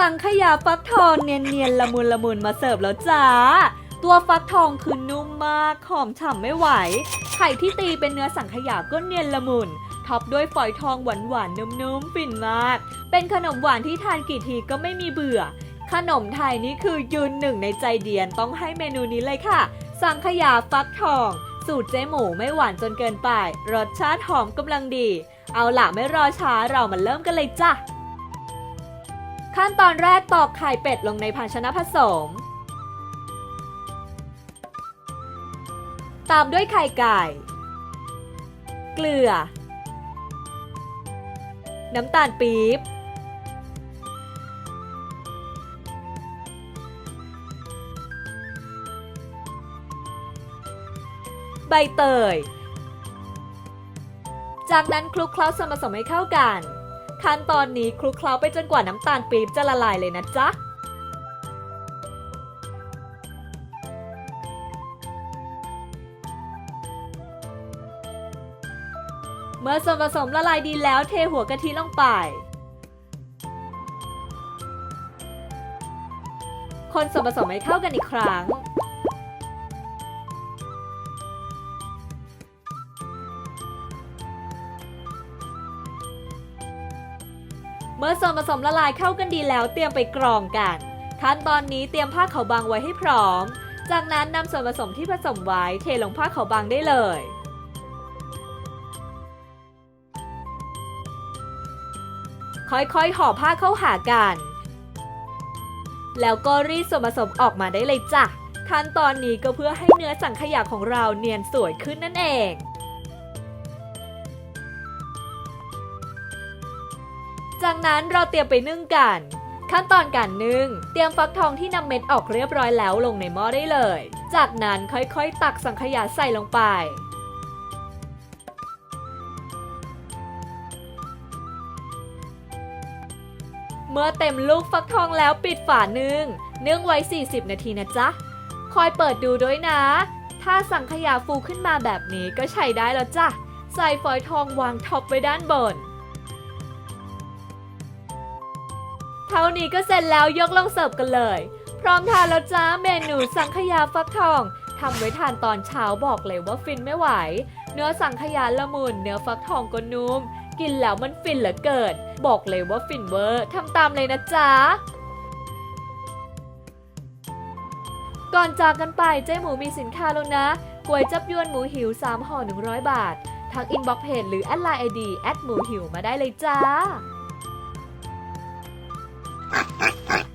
สังขยาฟักทองเนียนๆละมุนละมุนมาเสิร์ฟแล้วจ้า ตัวฟักทองคือนุ่มมากหอมฉ่ำไม่ไหว ไข่ที่ตีเป็นเนื้อสังขยาก็เนียนละมุนท็อปด้วยฝอยทองหวานๆนุ่มๆฟินมาก เป็นขนมหวานที่ทานกี่ทีก็ไม่มีเบื่อ ขนมไทยนี่คือยืนหนึ่งในใจเดียนต้องให้เมนูนี้เลยค่ะ สังขยาฟักทอง สูตรเจ๊หมูไม่หวานจนเกินไป รสชาติหอมกำลังดี เอาล่ะไม่รอช้าเรามาเริ่มกันเลยจ้ะ ขั้นตอนแรกตอกไข่เป็ดลงในภาชนะผสม ตามด้วยไข่ไก่ เกลือ น้ำตาลปี๊บ ใบเตย จากนั้นคลุกเคล้าส่วนผสมให้เข้ากัน ขั้นตอนนี้คลุกเคล้าไปจนกว่าน้ำตาลปี๊บจะละลายเลยนะจ๊ะเมื่อส่วนผสมละลายดีแล้วเทหัวกะทิลงไป คนส่วนผสมให้เข้ากันอีกครั้ง เมื่อส่วนผสมละลายเข้ากันดีแล้วเตรียมไปกรองกัน ขั้นตอนนี้เตรียมผ้าขาวบางไว้ให้พร้อม จากนั้นนำส่วนผสมที่ผสมไว้เทลงผ้าขาวบางได้เลยค่อยๆห่อผ้าเข้าหากัน แล้วก็รีดส่วนผสมออกมาได้เลยจ้ะ ขั้นตอนนี้ก็เพื่อให้เนื้อสังขยาของเราเนียนสวยขึ้นนั่นเอง จากนั้นเราเตรียมไปนึ่งกัน ขั้นตอนการนึ่ง เตรียมฟักทองที่นำเม็ดออกเรียบร้อยแล้วลงในหม้อได้เลย จากนั้นค่อยๆ ตักสังขยาใส่ลงไปเมื่อเต็มลูกฟักทองแล้วปิดฝานึ่งนึ่งไว้ 40 นาทีนะจ๊ะ คอยเปิดดูด้วยนะ ถ้าสังขยาฟูขึ้นมาแบบนี้ก็ใช้ได้แล้วจ้ะ ใส่ฝอยทองวางท็อปไว้ด้านบน เท่านี้ก็เสร็จแล้วยกลงเสิร์ฟกันเลย พร้อมทานแล้วจ้าเมนูสังขยาฟักทองทำไว้ทานตอนเช้าบอกเลยว่าฟินไม่ไหว เนื้อสังขยาละมุนเนื้อฟักทองก็นุ่ม กินแล้วมันฟินเหลือเกินบอกเลยว่าฟินเวอร์ทำตามเลยนะจ๊ะก่อนจากกันไปเจ๊หมูมีสินค้าแล้วนะก๋วยจับยวนหมูหิว 3ห่อ100 บาททักอินบ็อกเพจหรือแอดไลน์ไอดีแอดหมูหิวมาได้เลยจ้า Ha ha ha!